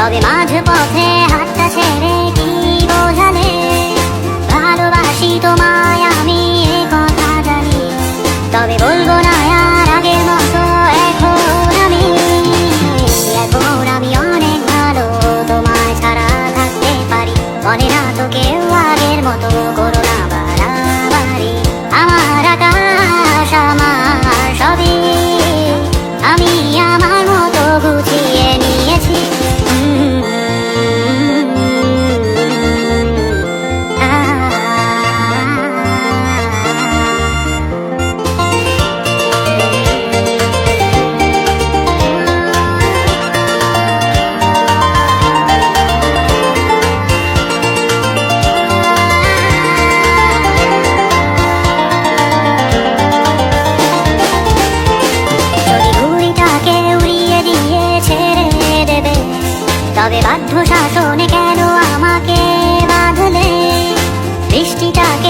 너비 마주 보세 하자 세례 তবে বাধ্য শাসনে কেন আমাকে বাঁধলে? বৃষ্টিটাকে